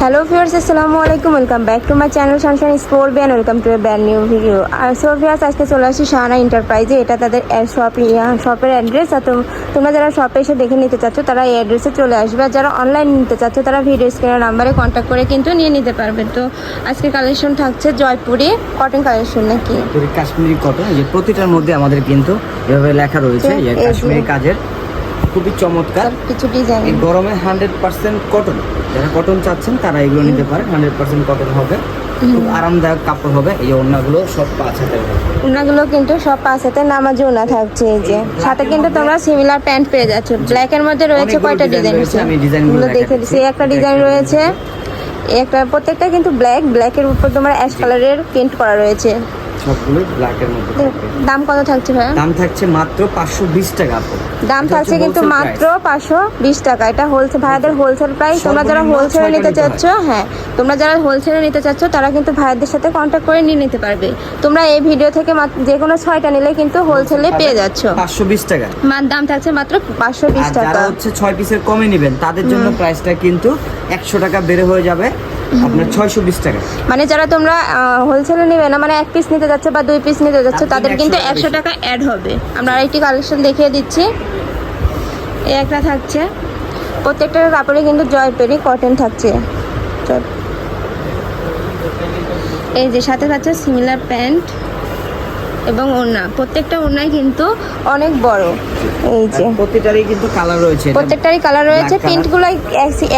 Hello viewers আসসালামু আলাইকুম welcome back to my channel sunshine sport ban welcome to a brand new video R so viewers আজকে চলে আসি শাহানা এন্টারপ্রাইজে এটা তাদের শপ শপের অ্যাড্রেস আর তোম- তোমরা যারা শপে এসে দেখে নিতে চাচ্ছ তারা এই অ্যাড্রেসে চলে আসবে। আর যারা অনলাইন নিতে চাচ্ছ তারা ভিডিও স্ক্রিনের নাম্বারে কন্ট্যাক্ট করে কিন্তু নিয়ে নিতে পারবে। তো আজকে কালেকশন থাকছে জয়পুরি কটন কালেকশন নাকি? কাশ্মীরি কটন যে প্রতিটার মধ্যে আমাদের কিন্তু এভাবে লেখা রয়েছে। কাশ্মীরি কাজের খুবই চমৎকার। কিছু ডিজাইন এই গরমে হান্ড্রেড পার্সেন্ট কটন যারা কটন চাচ্ছেন তারা এগুলো নিতে পারে হান্ড্রেড পার্সেন্ট কটন হবে। খুব আরামদায়ক কাপড় হবে। এই যে অন্যগুলো সব পাঁচ হাতের হবে। ওনাগুলো কিন্তু সব পাঁচ হাতে নামাজি ওনা থাকছে এই যে। সাথে কিন্তু তোমরা সিমিলার প্যান্ট পেয়ে যাচ্ছ। ব্ল্যাক এর মধ্যে রয়েছে কয়টা ডিজাইন রয়েছে, আমি ডিজাইনগুলো গুলো দেখে। দিচ্ছি। একটা ডিজাইন রয়েছে। একটা প্রত্যেকটা কিন্তু ব্ল্যাক ব্ল্যাকের উপর তোমার অ্যাশ কালারের প্রিন্ট করা রয়েছে। সবগুলো ব্ল্যাকের মধ্যে দাম কত থাকছে ভাইয়া? দাম থাকছে মাত্র পাঁচশো বিশ টাকা দাম থাকছে কিন্তু মাত্র price। পাঁচশো বিশ টাকা। এটা হোলসেল ভাইয়াদের হোলসেল প্রাইস তোমরা যারা হোলসেলে নিতে চাচ্ছ হ্যাঁ। তোমরা যারা হোলসেলে নিতে চাচ্ছ তারা কিন্তু ভাইয়াদের সাথে কন্ট্যাক্ট করে নিয়ে নিতে পারবে। তোমরা এই ভিডিও থেকে যে কোনো ছয়টা নিলে কিন্তু হোলসেলে পেয়ে যাচ্ছ। পাঁচশো বিশ টাকা। মার দাম থাকছে মাত্র পাঁচশো বিশ আর টাকা। যারা হচ্ছে ছয় পিসের কমে নেবেন তাদের জন্য প্রাইসটা কিন্তু একশো টাকা বেড়ে হয়ে যাবে। আপনার ছয়শো বিশ টাকা। মানে যারা তোমরা হোলসেলে নেবে না মানে এক পিস নিতে যাচ্ছে বা দুই পিস নিতে যাচ্ছে তাদের কিন্তু 100 টাকা একশো বেশি। টাকা অ্যাড হবে। আমরা আরেকটি কালেকশন দেখিয়ে দিচ্ছি। এই একটা থাকছে। প্রত্যেকটা কাপড়ে কিন্তু জয় পেরি কটন থাকছে। এই যে সাথে থাকছে সিমিলার প্যান্ট এবং ওড়না। প্রত্যেকটা ওড়নাই কিন্তু অনেক বড়। এই যে। আর প্রতিটারই কিন্তু কালার রয়েছে। প্রত্যেকটারই কালার রয়েছে। প্রিন্টগুলো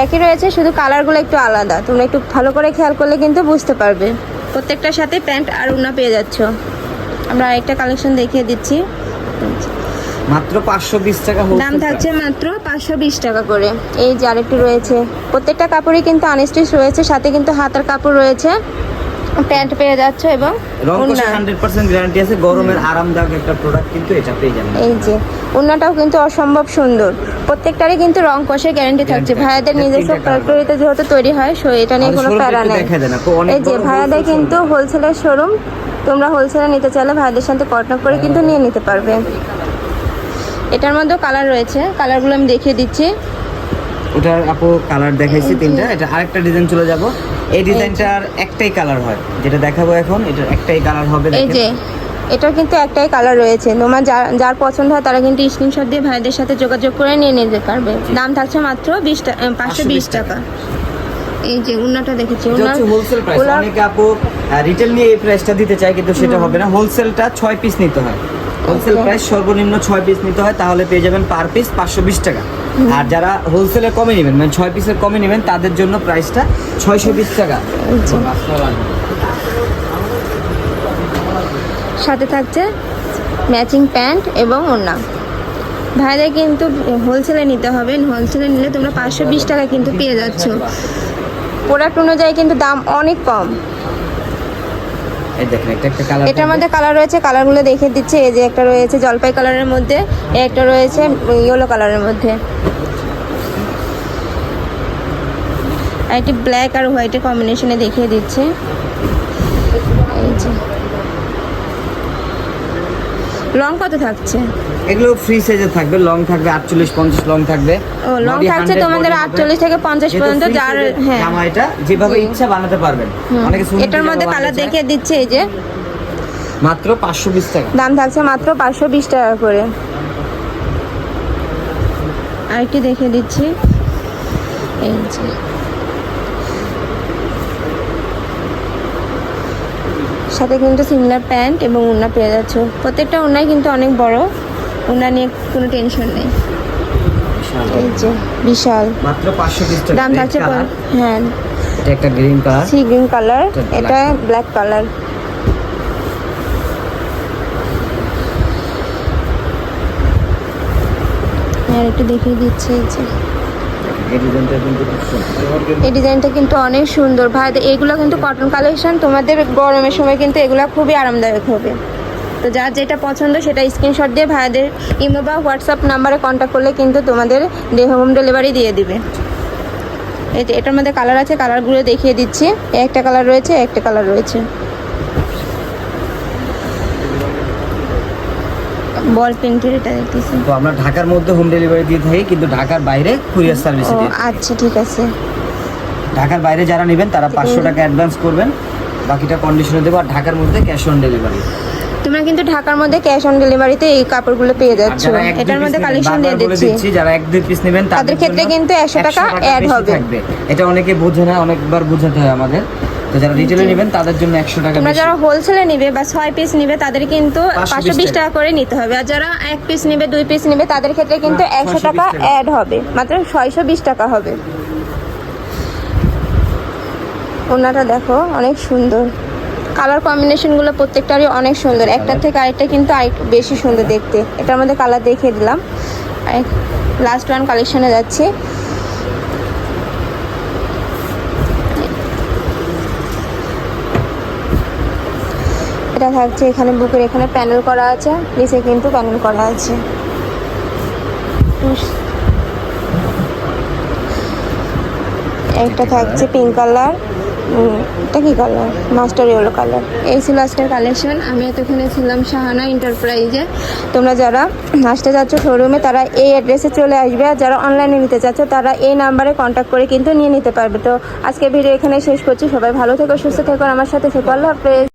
একই রয়েছে শুধু কালারগুলো একটু আলাদা। তোমরা একটু ভালো করে খেয়াল করলে কিন্তু বুঝতে পারবে। প্রত্যেকটার সাথে প্যান্ট আর ওড়না পেয়ে যাচ্ছ। আমরা আরেকটা কালেকশন দেখিয়ে দিচ্ছি। মাত্র পাঁচশো বিশ টাকা দাম থাকছে মাত্র পাঁচশো বিশ টাকা করে। এই যে আরেকটি রয়েছে। প্রত্যেকটা কাপড়ই কিন্তু আনস্টিচ রয়েছে সাথে কিন্তু হাতার কাপড় রয়েছে। প্যান্ট পেয়ে যাচ্ছ এবং গ্যারান্টি আছে গরমের আরামদায়ক একটা প্রোডাক্ট কিন্তু এটা পেয়ে যাবেন এই যে ওড়নাটাও কিন্তু অসম্ভব সুন্দর। প্রত্যেকটারই কিন্তু রং কষে গ্যারান্টি থাকছে। ভাইয়াদের নিজস্ব ফ্যাক্টরিতে যেহেতু তৈরি হয় সো এটা নিয়ে কোনো প্যারা নেই। এই যে ভাইয়াদের কিন্তু হোলসেলের শোরুম তোমরা হোলসেলে নিতে চাইলে ভাইয়াদের সাথে কন্ট্যাক্ট করে কিন্তু নিয়ে নিতে পারবে। এটার মধ্যেও কালার রয়েছে। কালারগুলো আমি দেখিয়ে দিচ্ছি। ওটার আপু কালার দেখাইছি তিনটা এটা আরেকটা ডিজাইন চলে যাব। এই ডিজাইনটার একটাই কালার হয় যেটা দেখাবো এখন এটার একটাই কালার হবে এই যে এটার কিন্তু একটাই কালার রয়েছে। তোমার যার যার পছন্দ হয় তারা কিন্তু স্ক্রিনশট দিয়ে ভাইদের সাথে যোগাযোগ করে নিয়ে নিতে পারবে। দাম থাকছে মাত্র বিশ টাকা পাঁচশো বিশ 520 টাকা। এই যে উন্নাটা দেখেছি উন্না হোলসেল প্রাইস অনেকে আপু রিটেল নিয়ে এই প্রাইসটা দিতে চায় কিন্তু সেটা হবে না। হোলসেলটা ছয় পিস নিতে হয়। হোলসেল. প্রাইস সর্বনিম্ন ছয় পিস নিতে হয় তাহলে পেয়ে যাবেন পার পিস পাঁচশো বিশ টাকা। আর যারা হোলসেলে কমে নেবেন মানে ছয় পিসের কমে নেবেন তাদের জন্য প্রাইসটা ছয়শো বিশ টাকা। সাথে থাকছে ম্যাচিং প্যান্ট এবং ওড়না। ভাইদের কিন্তু হোলসেলে নিতে হবে হোলসেলে নিলে তোমরা পাঁচশো বিশ টাকা কিন্তু পেয়ে যাচ্ছ। প্রোডাক্ট অনুযায়ী কিন্তু দাম অনেক কম। এই দেখেন একটা একটা কালার এটার মধ্যে কালার রয়েছে কালারগুলো দেখে দিচ্ছে। এই যে একটা রয়েছে জলপাই কালারের মধ্যে একটা রয়েছে ইয়েলো কালারের মধ্যে। একটি ব্ল্যাক আর হোয়াইটের কম্বিনেশনে দেখিয়ে দিচ্ছে। এই যে। লং কত থাকছে? এগুলো ফ্রি সাইজে থাকবে লং থাকবে আটচল্লিশ পঞ্চাশ লং থাকবে। ও লং থাকছে তোমাদের body হবে। আটচল্লিশ থেকে পঞ্চাশ যেহেতু পর্যন্ত যার হ্যাঁ। জামা এটা যেভাবে ইচ্ছা বানাতে পারবেন। অনেকে এটার মধ্যে কালার। দেখিয়ে দিচ্ছে এই যে। মাত্র পাঁচশো বিশ টাকা। দাম থাকছে মাত্র পাঁচশো বিশ টাকা করে। আরেকটি দেখে দিচ্ছি। এই যে। সাথে কিন্তু সিমিলার প্যান্ট এবং উন্না পেয়ে যাচ্ছ। প্রত্যেকটা উন্নাই কিন্তু অনেক বড়। উন্না নিয়ে কোনো টেনশন নেই। এই যে বিশাল। মাত্র পাঁচশো বিশ টাকা দাম Red থাকছে হ্যাঁ। এটা একটা green colour sea green colour এটা ব্ল্যাক কালার হ্যাঁ একটু দেখিয়ে দিচ্ছি এই যে। এই ডিজাইনটা কিন্তু অনেক সুন্দর। ভাই এগুলো কিন্তু কটন কালেকশন তোমাদের গরমের সময় কিন্তু এগুলো খুবই আরামদায়ক হবে। তো যার যেটা পছন্দ সেটা স্ক্রিনশট দিয়ে ভাইদের ইমো বা হোয়াটসঅ্যাপ নাম্বারে কন্ট্যাক্ট করলে কিন্তু তোমাদের হোম ডেলিভারি দিয়ে দিবে। এই যে, এটার মধ্যে কালার আছে কালারগুলো দেখিয়ে দিচ্ছি। একটা কালার রয়েছে, একটা কালার রয়েছে। বল প্রিন্টের এটা দেখতেছি। তো আমরা ঢাকার মধ্যে হোম ডেলিভারি দিয়ে থাকি কিন্তু ঢাকার বাইরে কুরিয়ার সার্ভিস দিয়ে আচ্ছা ঠিক আছে। ঢাকার বাইরে যারা নেবেন তারা পাঁচশো টাকা অ্যাডভান্স করবেন। বাকিটা কন্ডিশনে দেবো আর ঢাকার মধ্যে ক্যাশ অন ডেলিভারি তোমরা কিন্তু ঢাকার মধ্যে ক্যাশ অন ডেলিভারিতে এই কাপড়গুলো পেয়ে যাচ্ছ। এটার মধ্যে কালেকশন দিয়ে দিচ্ছি। যারা এক দুই পিস নেবেন তাদের ক্ষেত্রে কিন্তু 100 টাকা বেশি হবে। এটা অনেকে বোঝে না অনেকবার বোঝাতে হয় আমাদের। তো যারা রিটেলে নেবেন তাদের জন্য একশো টাকা তোমরা যারা হোলসেলে নিবে বা ছয় পিস নিবে তাদের কিন্তু পাঁচশো বিশ টাকা করে নিতে হবে। আর যারা এক পিস নিবে দুই পিস নিবে তাদের ক্ষেত্রে কিন্তু একশো টাকা। অ্যাড হবে। মাত্র ছয়শো বিশ টাকা হবে। ওনাটা দেখো অনেক সুন্দর। কালার কম্বিনেশনগুলো প্রত্যেকটারই অনেক সুন্দর। একটার থেকে আরেকটা কিন্তু আরেকটু বেশি সুন্দর দেখতে। এটার মধ্যে কালার দেখিয়ে দিলাম। লাস্ট ওয়ান কালেকশনে যাচ্ছি। এটা থাকছে এখানে বুকের এখানে প্যানেল করা আছে, নিচে কিন্তু প্যানেল করা আছে। একটা থাকছে পিঙ্ক কালার এটা কি কালার মাস্টার ইয়েলো কালার এই ছিল আজকের কালেকশন আমি এতক্ষণে ছিলাম শাহানা এন্টারপ্রাইজে তোমরা যারা আসতে যাচ্ছ শোরুমে তারা এই অ্যাড্রেসে চলে আসবে। আর যারা অনলাইনে নিতে চাচ্ছ, তারা এই নাম্বারে কন্ট্যাক্ট করে কিন্তু নিয়ে নিতে পারবে। তো আজকে ভিডিও এখানে শেষ করছি। সবাই ভালো থেকো, সুস্থ থেকো আমার সাথে থেকো। আল্লাহ হাফেজ।